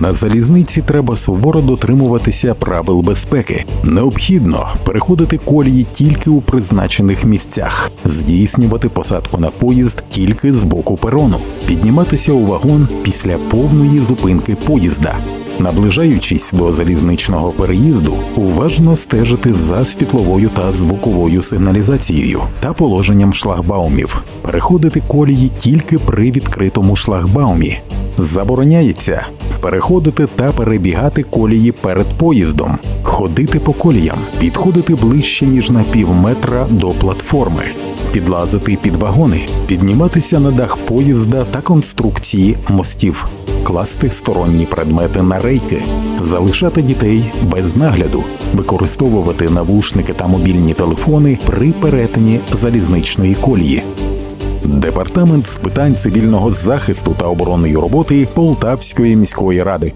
На залізниці треба суворо дотримуватися правил безпеки. Необхідно переходити колії тільки у призначених місцях, здійснювати посадку на поїзд тільки з боку перону, підніматися у вагон після повної зупинки поїзда. Наближаючись до залізничного переїзду, уважно стежити за світловою та звуковою сигналізацією та положенням шлагбаумів, переходити колії тільки при відкритому шлагбаумі. Забороняється переходити та перебігати колії перед поїздом, ходити по коліям, підходити ближче ніж на пів метра до платформи, підлазити під вагони, підніматися на дах поїзда та конструкції мостів, класти сторонні предмети на рейки, залишати дітей без нагляду, використовувати навушники та мобільні телефони при перетині залізничної колії. Департамент з питань цивільного захисту та оборонної роботи Полтавської міської ради.